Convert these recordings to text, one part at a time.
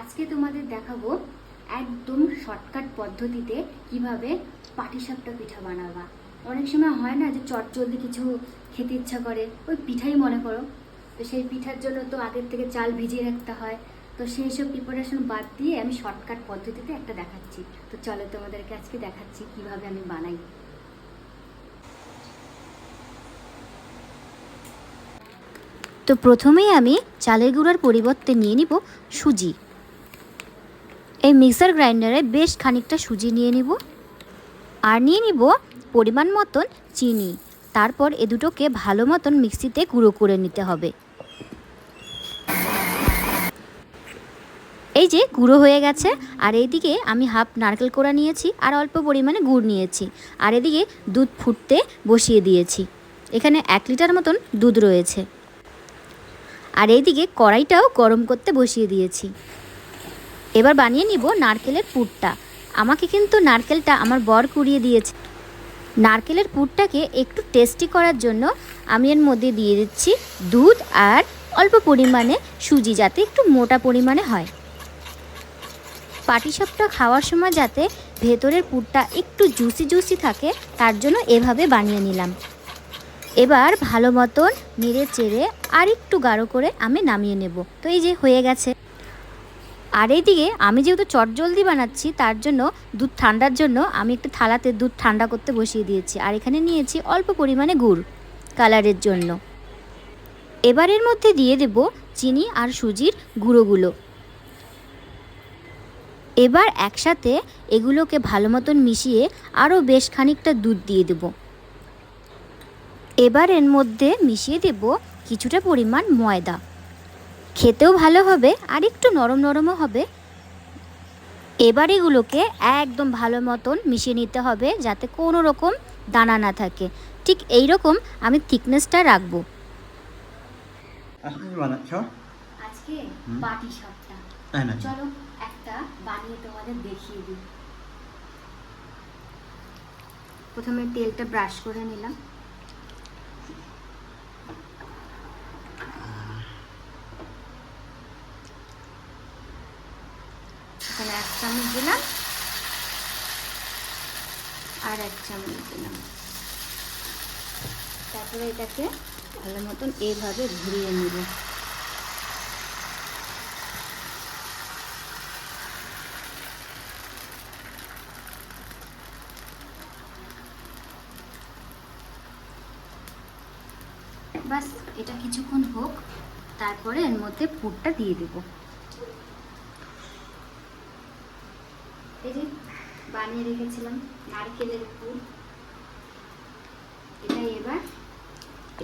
আজকে তোমাদের দেখাবো একদম শর্টকাট পদ্ধতিতে কীভাবে পাটিসাপটা পিঠা বানাবা। অনেক সময় হয় না যে চট জলদি কিছু খেতে ইচ্ছা করে, ওই পিঠাই মনে করো। তো সেই পিঠার জন্য তো আগের থেকে চাল ভিজিয়ে রাখতে হয়। তো সেই সব প্রিপারেশন বাদ দিয়ে আমি শর্টকাট পদ্ধতিতে একটা দেখাচ্ছি। তো চলো তোমাদেরকে আজকে দেখাচ্ছি কীভাবে আমি বানাই। তো প্রথমেই আমি চালের গুঁড়ার পরিবর্তে নিয়ে নিব সুজি। এই মিক্সার গ্রাইন্ডারে বেশ খানিকটা সুজি নিয়ে নিব আর নিয়ে নিব পরিমাণ মতন চিনি। তারপর এ দুটোকে ভালো মতন মিক্সিতে গুঁড়ো করে নিতে হবে। এই যে গুঁড়ো হয়ে গেছে, আর এইদিকে আমি হাফ নারকেল কোড়া নিয়েছি আর অল্প পরিমাণে গুড় নিয়েছি। আর এদিকে দুধ ফুটতে বসিয়ে দিয়েছি। এখানে এক লিটার মতন দুধ রয়েছে। আর এইদিকে কড়াইটাও গরম করতে বসিয়ে দিয়েছি। এবার বানিয়ে নিব নারকেলের পুরটা। আমাকে কিন্তু নারকেলটা আমার বর কুড়িয়ে দিয়েছে। নারকেলের পুরটাকে একটু টেস্টি করার জন্য আমি এর মধ্যে দিয়ে দিচ্ছি দুধ আর অল্প পরিমাণে সুজি যাতে একটু মোটা পরিমাণে হয়। পাটিসাপটা খাওয়ার সময় যাতে ভেতরের পুরটা একটু জুসি জুসি থাকে, তার জন্য এভাবে বানিয়ে নিলাম। এবার ভালো মতন নেড়ে চেড়ে আর একটু গাঢ় করে আমি নামিয়ে নেব। তো এই যে হয়ে গেছে। আর এইদিকে আমি যেহেতু চটজলদি বানাচ্ছি, তার জন্য দুধ ঠান্ডার জন্য আমি একটু থালাতে দুধ ঠান্ডা করতে বসিয়ে দিয়েছি। আর এখানে নিয়েছি অল্প পরিমাণে গুড় কালারের জন্য। এবার এর মধ্যে দিয়ে দেব চিনি আর সুজির গুঁড়োগুলো। এবার একসাথে এগুলোকে ভালো মতন মিশিয়ে আরও বেশ খানিকটা দুধ দিয়ে দেবো। এবার এর মধ্যে মিশিয়ে দেব কিছুটা পরিমাণ ময়দা। খেতেও ভালো হবে আর একটু নরম নরমও হবে। এবার এগুলোকে একদম ভালো মতন মিশিয়ে নিতে হবে যাতে কোনো রকম দানা না থাকে। ঠিক এই রকম আমি থিকনেসটা রাখব। আজকে। পাটি সাপটা। তাই না চলো একটা বানিয়ে তোমাদের দেখিয়ে দিই। প্রথমে তেলটা ব্রাশ করে নিলাম এখানে এক চামচ দিলাম। আর এক চামচ দিলাম। তারপরে এটাকে ভালো মতন এইভাবে ঘুরিয়ে নিব। বাস, এটা কিছুক্ষণ হোক, তারপরে এর মধ্যে পুরটা দিয়ে দেব এই যে বানিয়ে রেখেছিলাম, নারকেলের পুর এটা এবার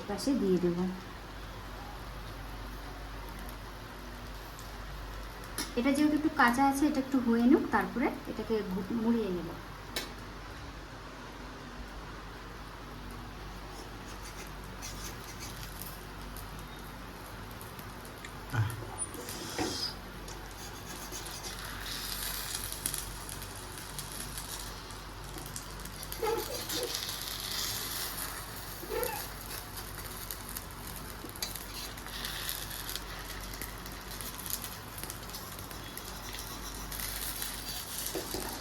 এপাশে দিয়ে দেব। এটা যেহেতু একটু কাঁচা আছে, এটা একটু হয়ে নুক, তারপরে এটাকে মুড়িয়ে নেব।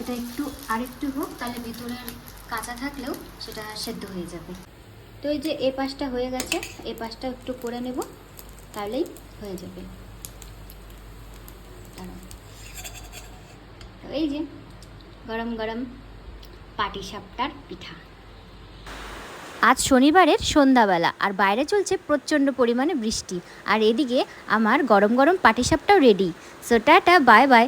এটা একটু আরেকটু হোক, তাহলে ভেতরের কাঁচা থাকলেও সেটা সেদ্ধ হয়ে যাবে। তো এই যে এ পাশটা হয়ে গেছে, এ পাশটা একটু করে নেব, তাহলেই হয়ে যাবে। এই যে গরম গরম পাটি সাপটার পিঠা। আজ শনিবারের সন্ধ্যাবেলা, আর বাইরে চলছে প্রচণ্ড পরিমাণে বৃষ্টি, আর এদিকে আমার গরম গরম পাটিসাপটাও ready so tata bye bye